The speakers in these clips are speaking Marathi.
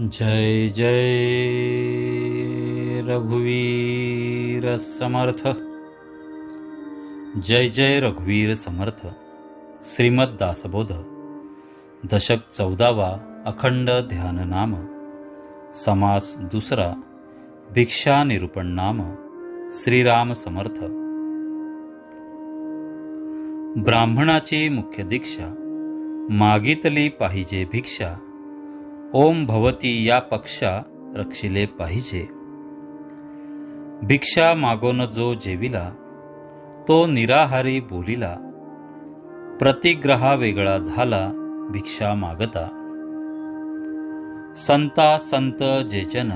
जय जय रघुवीर समर्थ। जय जय रघुवीर समर्थ। श्रीमद दासबोध। दशक चौदावा अखंड ध्यान नाम। समास दुसरा। भिक्षा निरूपण नाम। श्रीराम समर्थ। ब्राह्मणाची मुख्य दीक्षा। मागितली पाहिजे भिक्षा। ओम भवती या पक्षा रक्षिले पाहिजे. भिक्षा मागोन जो जेविला तो निराहारी बोलिला प्रतिग्रहा वेगळा झाला भिक्षा मागता. संता संत जेजन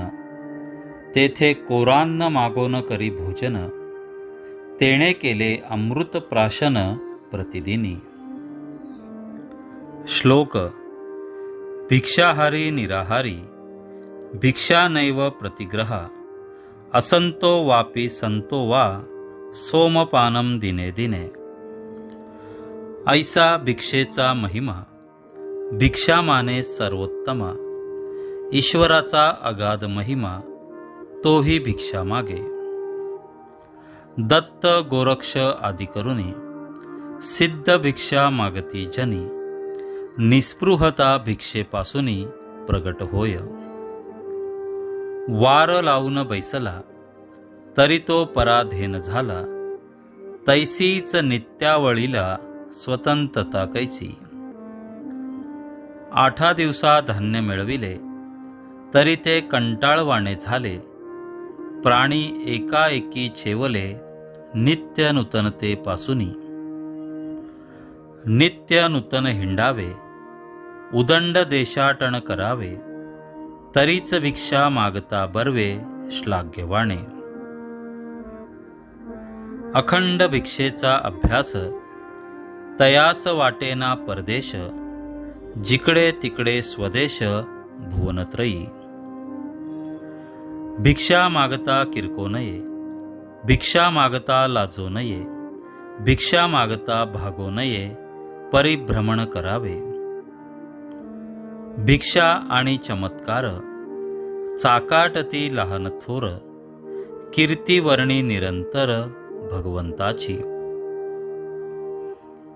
तेथे कोरान्न मागोन करी भोजन तेणे केले अमृत प्राशन प्रतिदिनी. श्लोक भिक्षाहारी निराहारी भिक्षा नैव प्रतिग्रहा असंतो वापी संतो वा सोमपानम दिने दिने। ऐसा भिक्षेचा महिमा भिक्षा माने सर्वोत्तमा ईश्वराचा अगाध महिमा तोही भिक्षा मागे दत्त गोरक्ष आदी करुणी सिद्ध भिक्षा मागती जनी निस्पृहता भिक्षेपासूनही प्रगट होय. वार लावून बैसला तरी तो पराधीन झाला. तैसीच नित्यावळीला स्वतंत्रता कैची. आठा दिवसा धान्य मिळविले तरी ते कंटाळवाणे झाले. प्राणी एकाएकी छेवले नित्य नूतनतेपासूनी नित्य नूतन हिंडावे उदंड देशाटन करावे तरीच भिक्षा मागता बर्वे श्लाघ्यवाणे. अखंड भिक्षेचा अभ्यास तयास वाटेना परदेश जिकडे तिकडे स्वदेश भुवनत्रयी. भिक्षा मागता किरको नये भिक्षा मागता लाजो नये भिक्षा मागता भागो नये परिभ्रमण करावे. भिक्षा आणि चमत्कार चाकाटती लहान थोर कीर्तीवर्णी निरंतर भगवंताची.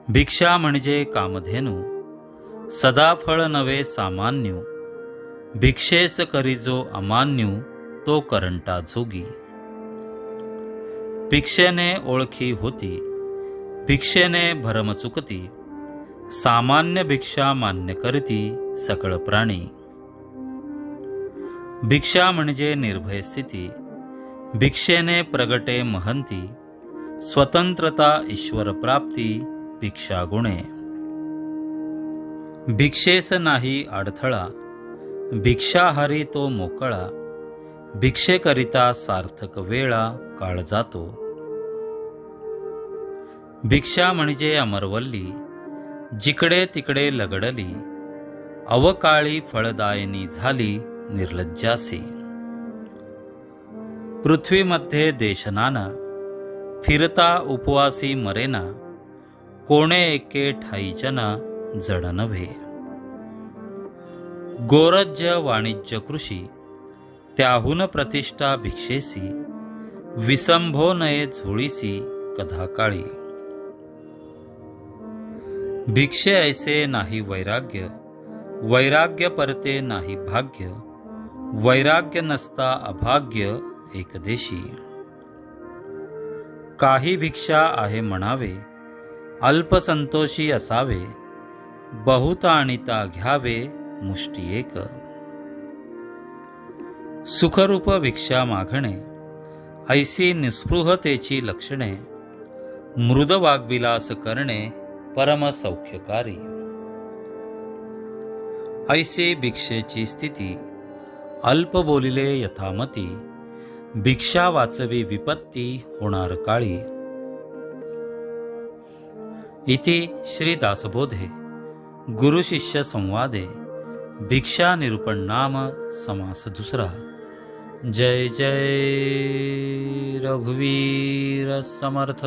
भिक्षा म्हणजे कामधेनू सदाफळ नवे सामान्यू भिक्षेस करी जो अमान्यू तो करंटा जोगी. भिक्षेने ओळखी होती भिक्षेने भरम चुकती सामान्य भिक्षा मान्य करती सकळ प्राणी. भिक्षा म्हणजे निर्भय स्थिती. भिक्षेने प्रगटे महंती. स्वतंत्रता ईश्वर प्राप्ती भिक्षा गुणे. भिक्षेस नाही अडथळा. भिक्षाहारी तो मोकळा. भिक्षेकरिता सार्थक वेळा काळ जातो. भिक्षा म्हणजे अमरवल्ली. जिकडे तिकडे लगडली अवकाळी फळदायनी झाली निर्लज्जासी. पृथ्वीमध्ये देशनाना फिरता उपवासी मरेना कोणे एके ठाईचना जड नव्हे गोरज्य वाणिज्य कृषी त्याहून प्रतिष्ठा भिक्षेसी विसंभो नये झोळीसी कधा काळी भिक्षे ऐसे नाही वैराग्य वैराग्य परते नाही भाग्य वैराग्य नसता अभाग्य एकदेशी. काही भिक्षा आहे म्हणावे अल्पसंतोषी असावे बहुत आणिता घ्यावे मुष्टी एक. सुखरूप भिक्षा मागणे ऐसी निस्पृहतेची लक्षणे मृद वाग्विलास करणे परमसौख्यकारी ऐसे भिक्षेची स्थिती अल्प बोलिले यथामती भिक्षा वाचवी विपत्ती होणार काळी. इति श्री दासबोधे गुरुशिष्य संवादे भिक्षा निरूपण नाम समास दुसरा. जय जय रघुवीर समर्थ.